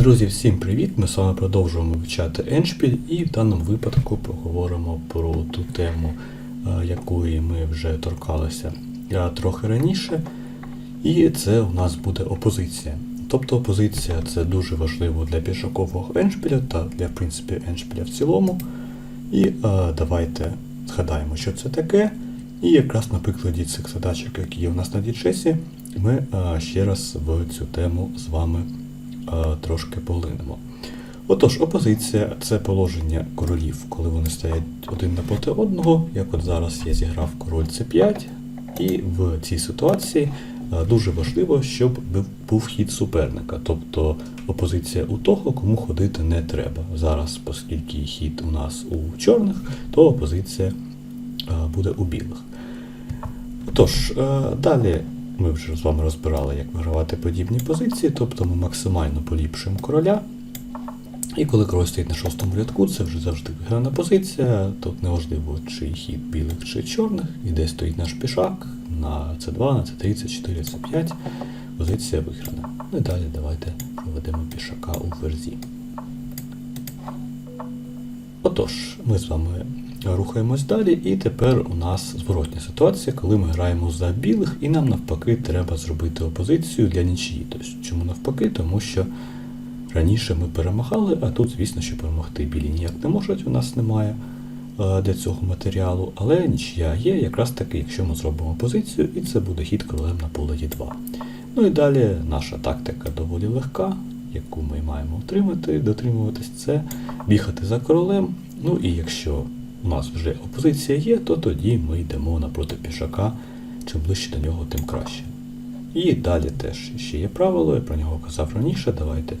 Друзі, всім привіт! Ми з вами продовжуємо вивчати Еншпіль і в даному випадку поговоримо про ту тему, е, якої ми вже торкалися е, трохи раніше. І це у нас буде опозиція. Тобто опозиція це дуже важливо для пішакового еншпіля та для в принципі еншпіля в цілому. І е, давайте згадаємо, що це таке. І якраз на прикладі цих задачок, які є у нас на діджесі, ми ще раз в цю тему з вами трошки поглинемо. Отож, опозиція це положення королів, коли вони стоять один напроти одного, як от зараз я зіграв король c5, і в цій ситуації е, дуже важливо, щоб був- хід суперника, тобто опозиція у того, кому ходити не треба. Зараз, оскільки хід у нас у чорних, то опозиція е, буде у білих. Отож, е, далі ми вже з вами розбирали, як вигравати подібні позиції, тобто ми максимально поліпшуємо короля. І коли король стоїть на шостому рядку, це вже завжди виграна позиція. Тут неважливо, чи хід білих, чи чорних, і де стоїть наш пішак на c2, на c3, c4, c5. Позиція виграна. Ну і далі давайте проведемо пішака у ферзі. Отож, ми з вами рухаємось далі, і тепер у нас зворотня ситуація, коли ми граємо за білих, і нам навпаки треба зробити опозицію для нічиї. Тобто, чому навпаки? Тому що раніше ми перемагали, а тут, звісно, що перемогти білі ніяк не можуть, у нас немає е, для цього матеріалу, але нічия є, якраз таки, якщо ми зробимо позицію, і це буде хід королем на поле Е2. Ну і далі наша тактика доволі легка, яку ми маємо отримати, дотримуватись, це бігати за королем. Ну і якщо у нас вже опозиція є, то тоді ми йдемо напроти пішака. Чим ближче до нього, тим краще. І далі теж ще є правило, я про нього казав раніше. Давайте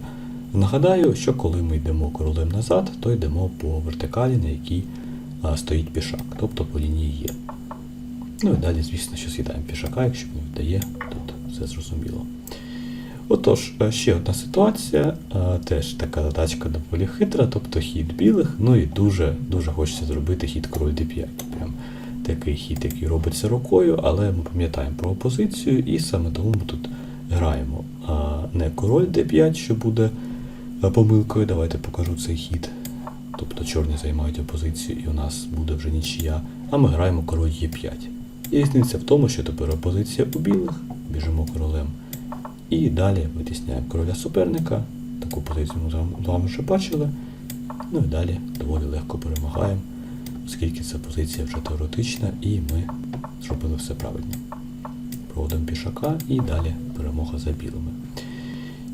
нагадаю, що коли ми йдемо королем назад, то йдемо по вертикалі, на якій а, стоїть пішак, тобто по лінії є. Ну і далі, звісно, що з'їдаємо пішака, якщо не вдає, тут все зрозуміло. Отож, е, ще одна ситуація, е, теж така задачка доволі хитра, тобто хід білих, ну і дуже дуже хочеться зробити хід король d5. Прям такий хід, який робиться рукою, але ми пам'ятаємо про опозицію, і саме тому ми тут граємо не король d5, що буде е, помилкою. Давайте покажу цей хід. Тобто чорні займають опозицію, і у нас буде вже нічия, а ми граємо король Е5. І різниця в тому, що тепер опозиція у білих, біжимо королем. І далі витісняємо короля суперника. Таку позицію ми з вами- вже бачили. Ну і далі доволі легко перемагаємо, оскільки ця позиція вже теоретична, і ми зробили все правильно. Проводимо пішака і далі перемога за білими.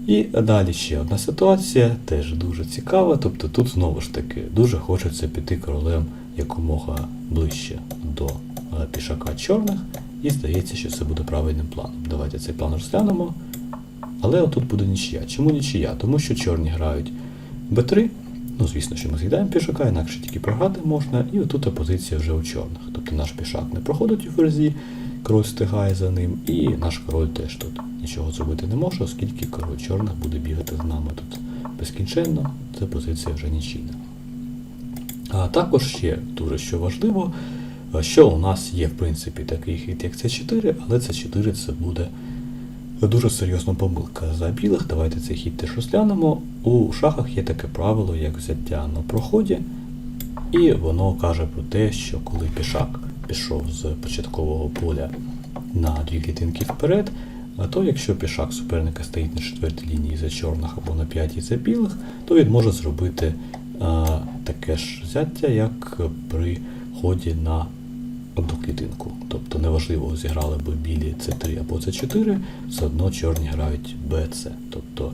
І далі ще одна ситуація, теж дуже цікава. Тобто тут знову ж таки дуже хочеться піти королем якомога ближче до е, пішака чорних, і здається, що це буде правильним планом. Давайте цей план розглянемо. Але отут буде нічия. Чому нічия? Тому що чорні грають Б3. Ну, звісно, що ми з'їдаємо пішака, інакше тільки програти можна, і отут опозиція вже у чорних. Тобто наш пішак не проходить у ферзі, король встигає за ним, і наш король теж тут нічого зробити не може, оскільки король чорних буде бігати з нами тут безкінченно, це позиція вже нічийна. А також ще дуже що важливо, що у нас є в принципі такий хід, як С4, але С4 це буде дуже серйозна помилка за білих. Давайте цей хід теж розглянемо. У шахах є таке правило, як взяття на проході, і воно каже про те, що коли пішак пішов з початкового поля на дві клітинки вперед, то якщо пішак суперника стоїть на четвертій лінії за чорних або на п'ятій за білих, то він може зробити а, таке ж взяття, як при ході на одну клітинку. Тобто неважливо, зіграли би білі С3 або С4, все одно чорні грають БЦ. Тобто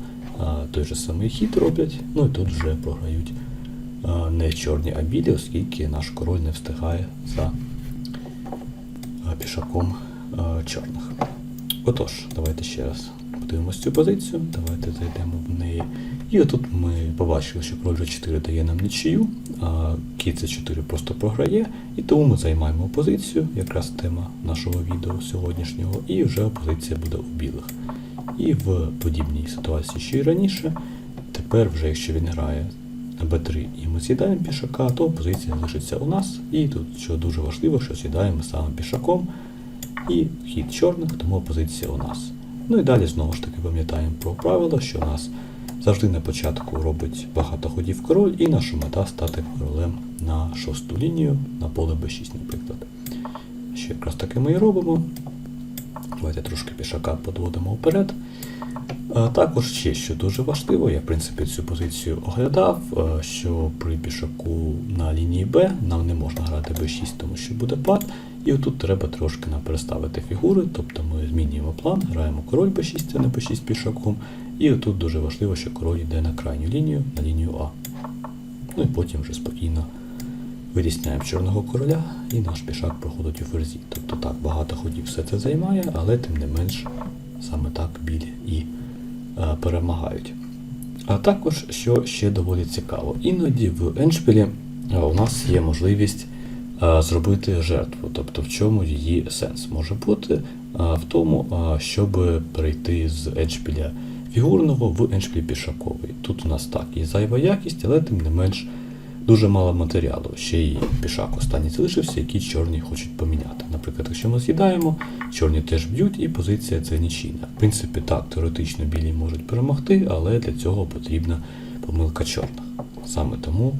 той же самий хід роблять, ну і тут вже програють не чорні, а білі, оскільки наш король не встигає за пішаком чорних. Отож, давайте ще раз подивимось цю позицію, давайте зайдемо в неї. І отут ми побачили, що король G4 дає нам нічию, а кіт C4 просто програє, і тому ми займаємо позицію, якраз тема нашого відео сьогоднішнього, і вже позиція буде у білих. І в подібній ситуації, що і раніше, тепер вже якщо він грає на b3 і ми з'їдаємо пішака, то позиція лишиться у нас. І тут, що дуже важливо, що з'їдаємо саме пішаком, і хід чорних, тому позиція у нас. Ну і далі знову ж таки пам'ятаємо про правило, що у нас завжди на початку робить багато ходів король, і наша мета стати королем на шосту лінію на поле b6, наприклад. Що якраз таки ми і робимо. Давайте трошки пішака подводимо вперед. Також ще, що дуже важливо, я в принципі цю позицію оглядав, е, що при пішаку на лінії Б нам не можна грати b6, тому що буде пад. І отут треба трошки нам переставити фігури, тобто ми змінюємо план, граємо король b6, це не b6 пішаком. І отут дуже важливо, що король йде на крайню лінію, на лінію А. Ну і потім вже спокійно вирісняємо чорного короля, і наш пішак проходить у ферзі. Тобто так, багато ходів все це займає, але тим не менш саме так білі і е, перемагають. А також, що ще доволі цікаво, іноді в Еншпілі е, у нас є можливість зробити жертву. Тобто в чому її сенс може бути? Е, В тому, е, щоб перейти з Еншпіля фігурного в Еншпіль пішаковий. Тут у нас так є зайва якість, але тим не менш дуже мало матеріалу. Ще й пішак останній залишився, який чорні хочуть поміняти. Наприклад, якщо ми з'їдаємо, чорні теж б'ють, і позиція це нічийна. В принципі, так, теоретично білі можуть перемогти, але для цього потрібна помилка чорних. Саме тому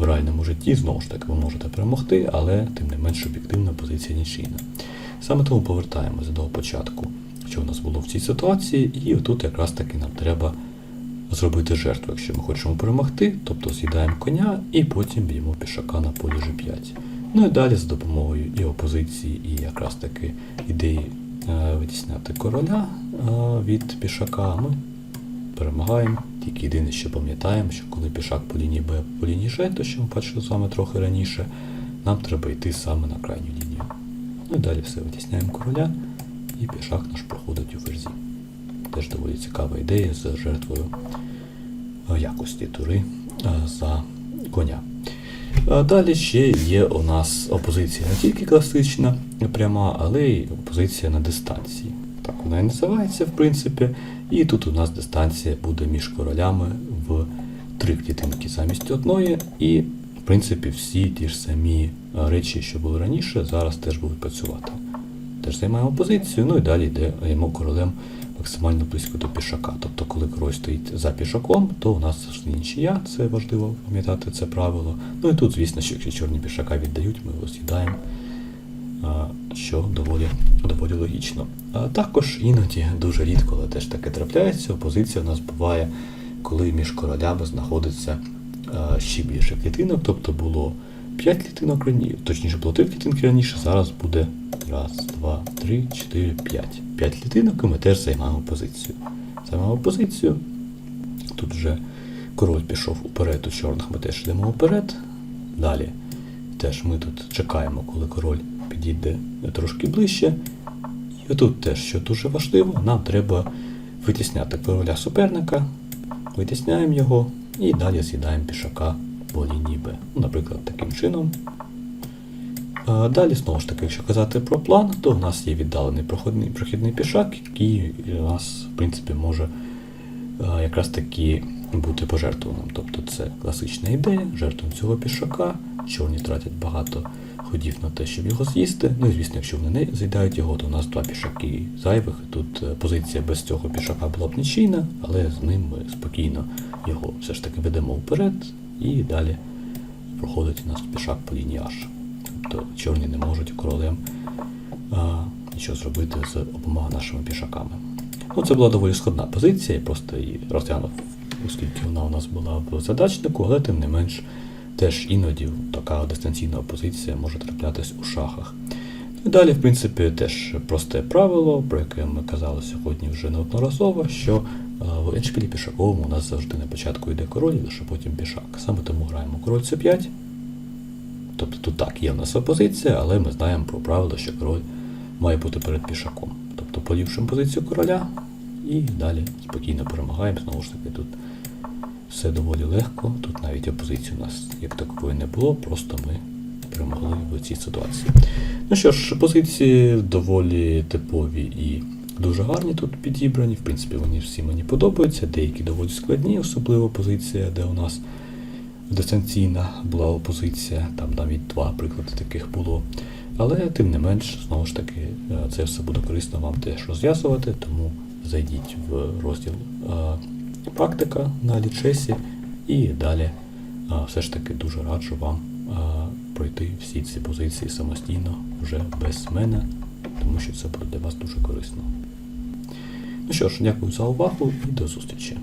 в реальному житті знову ж таки ви можете перемогти, але тим не менш об'єктивна позиція нічийна. Саме тому повертаємося до початку, що в нас було в цій ситуації, і отут якраз таки нам треба зробити жертву, якщо ми хочемо перемогти, тобто з'їдаємо коня і потім б'ємо пішака на полі G5. Ну і далі з допомогою і опозиції, і якраз таки ідеї е, витісняти короля е, від пішака, ми перемагаємо. Тільки єдине, що пам'ятаємо, що коли пішак по лінії Б по лінії Ж, то що ми бачили з вами трохи раніше, нам треба йти саме на крайню лінію. Ну і далі все витісняємо короля, і пішак наш проходить у ферзі. Теж доволі цікава ідея з жертвою е, якості тури е, за коня. Далі ще є у нас опозиція не тільки класична пряма, але й опозиція на дистанції. Так вона і називається, в принципі. І тут у нас дистанція буде між королями в три клітинки замість одної. І, в принципі, всі ті ж самі е, речі, що були раніше, зараз теж будуть працювати. Теж займаємо позицію, ну і далі йдемо королем максимально близько до пішака. Тобто, коли король стоїть за пішаком, то у нас нічия, це важливо пам'ятати це правило. Ну і тут, звісно, що якщо чорні пішака віддають, ми його з'їдаємо, що доволі, доволі логічно. А також іноді дуже рідко, але теж таке трапляється. Опозиція у нас буває, коли між королями знаходиться а, ще більше клітинок, тобто було 5 клітинок раніше, точніше було 3 клітинки раніше, зараз буде раз, два, три, чотири, п'ять. П'ять клітинок, і ми теж займаємо позицію. Займаємо позицію. Тут вже король пішов уперед, у чорних ми теж йдемо вперед. Далі теж ми тут чекаємо, коли король підійде трошки ближче. І отут теж, що дуже важливо, нам треба витісняти короля суперника, витісняємо його і далі з'їдаємо пішака по лінії Б. Ну, Наприклад, таким чином. Далі, знову ж таки, якщо казати про план, то в нас є віддалений проходний, прохідний пішак, який у нас, в принципі, може якраз таки бути пожертвованим. Тобто це класична ідея, жертвуємо цього пішака, чорні тратять багато ходів на те, щоб його з'їсти. Ну і звісно, якщо вони не з'їдають його, то у нас два пішаки зайвих. Тут е, позиція без цього пішака була б нічийна, але з ним ми спокійно його все ж таки ведемо вперед і далі проходить у нас пішак по лінії H. Тобто чорні не можуть королем а, нічого зробити з обома нашими пішаками. Ну, це була доволі складна позиція, я просто її розглянув, оскільки вона у нас була в задачнику, але тим не менш теж іноді така дистанційна опозиція може траплятись у шахах. І далі, в принципі, теж просте правило, про яке ми казали сьогодні вже неодноразово, що а, в еншпілі пішаковому у нас завжди на початку йде король, лише потім пішак. Саме тому граємо король c5. Тобто тут так, є в нас опозиція, але ми знаємо про правило, що король має бути перед пішаком. Тобто поліпшимо позицію короля і далі спокійно перемагаємо. Знову ж таки, тут все доволі легко. Тут навіть опозиції у нас як такової не було, просто ми перемогли в цій ситуації. Ну що ж, позиції доволі типові і дуже гарні тут підібрані. В принципі, вони всі мені подобаються, деякі доволі складні, особливо позиція, де у нас дистанційна була опозиція, там навіть два приклади таких було. Але тим не менш, знову ж таки, е, це все буде корисно вам теж розв'язувати, тому зайдіть в розділ е, практика на лічесі, і далі все ж таки дуже раджу вам пройти всі ці позиції самостійно вже без мене, тому що це буде для вас дуже корисно. Ну що ж, дякую за увагу і до зустрічі.